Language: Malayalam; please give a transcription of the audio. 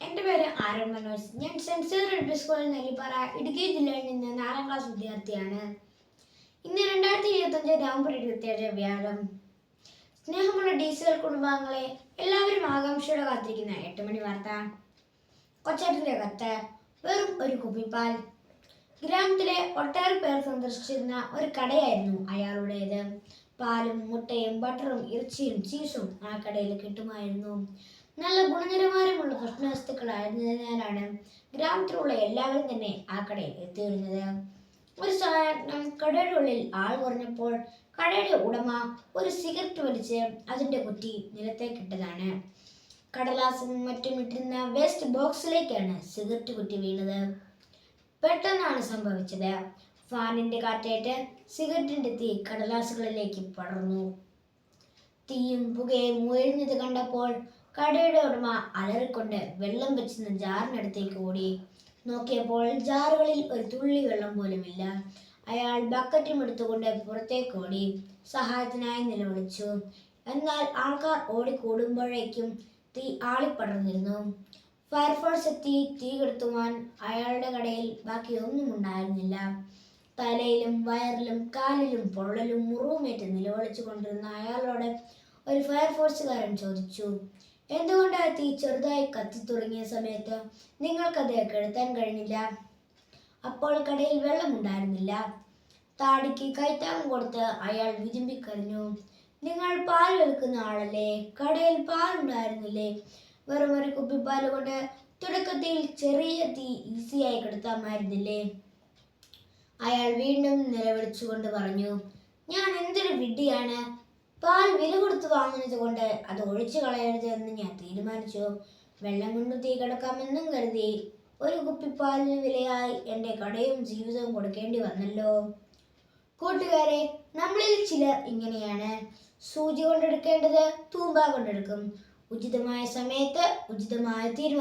എന്റെ പേര് ആരൺ മനോജ്. ഞാൻ എൽ പി സ്കൂളിൽ നെല്ലിപ്പാറ ഇടുക്കി ജില്ലയിൽ നിന്ന് നാലാം ക്ലാസ് വിദ്യാർത്ഥിയാണ്. ഇന്ന് രണ്ടായിരത്തി ഇരുപത്തഞ്ച് നവംബർ ഇരുപത്തിയേഴ് വ്യാഴം. സ്നേഹമുള്ള ഡി സി എൽ കുടുംബാംഗങ്ങളെ എല്ലാവരും ആകാംക്ഷയോടെ കാത്തിരിക്കുന്ന എട്ട് മണി വാർത്ത. കൊച്ചേട്ടന്റെ കത്ത് വെറും ഒരു കുപ്പിപ്പാൽ. ഗ്രാമത്തിലെ ഒട്ടേറെ പേർ സന്ദർശിച്ചിരുന്ന ഒരു കടയായിരുന്നു അയാളുടേത്. പാലും മുട്ടയും ബട്ടറും ഇറച്ചിയും ചീസും ആ കടയിൽ കിട്ടുമായിരുന്നു. നല്ല ഗുണനിലവാരമുള്ള ഭക്ഷണവസ്തുക്കളായിരുന്നതിനാലാണ് ഗ്രാമത്തിലുള്ള എല്ലാവരും തന്നെ ആ കടയിൽ എത്തിയിരുന്നത്. ഒരു സാധാരണ കടയുടെ ഉള്ളിൽ ആൾ കുറഞ്ഞപ്പോൾ കടയുടെ ഉടമ ഒരു സിഗരറ്റ് വലിച്ച് അതിന്റെ കുറ്റി നിലത്തേക്കിട്ടതാണ് കടലാസും മറ്റും ഇട്ടിരുന്ന വേസ്റ്റ് ബോക്സിലേക്കാണ് സിഗരറ്റ് കുറ്റി വീണത്. പെട്ടെന്നാണ് സംഭവിച്ചത്. ഫാനിന്റെ കാറ്റേറ്റ് സിഗരറ്റിന്റെ തീ കടലാസുകളിലേക്ക് പടർന്നു. തീയും പുകയും ഉയരുന്നത് കണ്ടപ്പോൾ കടയുടെ ഉടമ അലറിക്കൊണ്ട് വെള്ളം വെച്ചിരുന്ന ജാറിനടുത്തേക്ക് ഓടി. നോക്കിയപ്പോൾ ജാറുകളിൽ ഒരു തുള്ളി വെള്ളം പോലുമില്ല. അയാൾ ബക്കറ്റും എടുത്തുകൊണ്ട് പുറത്തേക്ക് ഓടി. സഹായത്തിനായി നിലവിളിച്ചു. എന്നാൽ ആൾക്കാർ ഓടിക്കൂടുമ്പോഴേക്കും തീ ആളിപ്പടർന്നിരുന്നു. ഫയർഫോഴ്സ് എത്തി തീ കെടുത്തുവാൻ അയാളുടെ കടയിൽ ബാക്കി ഒന്നും ഉണ്ടായിരുന്നില്ല. തലയിലും വയറിലും കാലിലും പൊള്ളലും മുറിവുമേറ്റ് നിലവിളിച്ചു കൊണ്ടിരുന്ന അയാളോട് ഒരു ഫയർഫോഴ്സുകാരൻ ചോദിച്ചു എന്തുകൊണ്ട് ആ തീ ചെറുതായി കത്തി തുടങ്ങിയ സമയത്ത് നിങ്ങൾക്കത് കെടുത്താൻ കഴിഞ്ഞില്ല? അപ്പോൾ കടയിൽ വെള്ളമുണ്ടായിരുന്നില്ല. താടിക്ക് കൈത്താങ്ങം കൊടുത്ത് അയാൾ വിതുമ്പിക്കരഞ്ഞു. നിങ്ങൾ പാൽ വിൽക്കുന്ന ആളല്ലേ? കടയിൽ പാലുണ്ടായിരുന്നില്ലേ? വെറും ഒരു കുപ്പിപ്പാൽ കൊണ്ട് തുടക്കത്തിൽ ചെറിയ തീ ഈസിയായി കെടുത്താമായിരുന്നില്ലേ? അയാൾ വീണ്ടും നിലവിളിച്ചുകൊണ്ട് പറഞ്ഞു ഞാൻ എന്തൊരു വിഡ്ഢിയാണ്? പാൽ വില കൊടുത്ത് വാങ്ങുന്നത് കൊണ്ട് അത് ഒഴിച്ചു കളയരുത് എന്ന് ഞാൻ തീരുമാനിച്ചു. വെള്ളം കൊണ്ട് തീ കിടക്കാമെന്നും കരുതി ഒരു കുപ്പി പാലിന് വിലയായി എന്റെ കടയും ജീവിതവും കൊടുക്കേണ്ടി വന്നല്ലോ. കൂട്ടുകാരെ നമ്മളിൽ ചിലർ ഇങ്ങനെയാണ്. സൂചി കൊണ്ടെടുക്കേണ്ടത് തൂമ്പ കൊണ്ടെടുക്കും. ഉചിതമായ സമയത്ത് ഉചിതമായ തീരുമാനം